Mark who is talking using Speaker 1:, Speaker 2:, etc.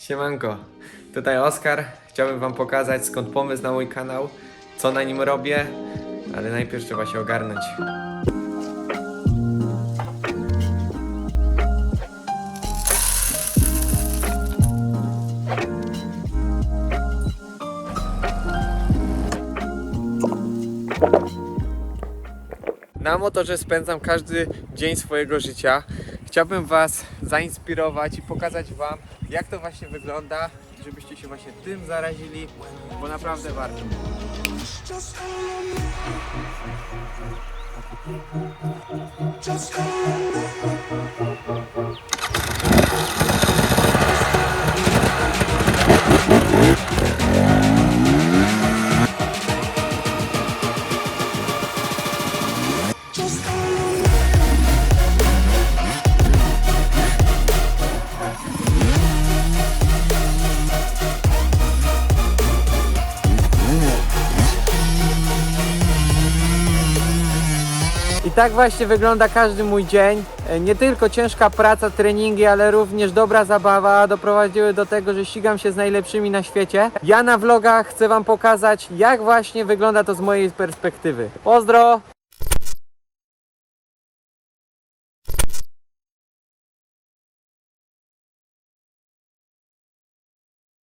Speaker 1: Siemanko, tutaj Oskar. Chciałbym Wam pokazać skąd pomysł na mój kanał, co na nim robię, ale najpierw trzeba się ogarnąć. Na motorze spędzam każdy dzień swojego życia. Chciałbym Was zainspirować i pokazać Wam, jak to właśnie wygląda, żebyście się właśnie tym zarazili, bo naprawdę warto. I tak właśnie wygląda każdy mój dzień. E, Nie tylko ciężka praca, treningi, ale również dobra zabawa doprowadziły do tego, że ścigam się z najlepszymi na świecie. Ja na vlogach chcę Wam pokazać, jak właśnie wygląda to z mojej perspektywy. Pozdro!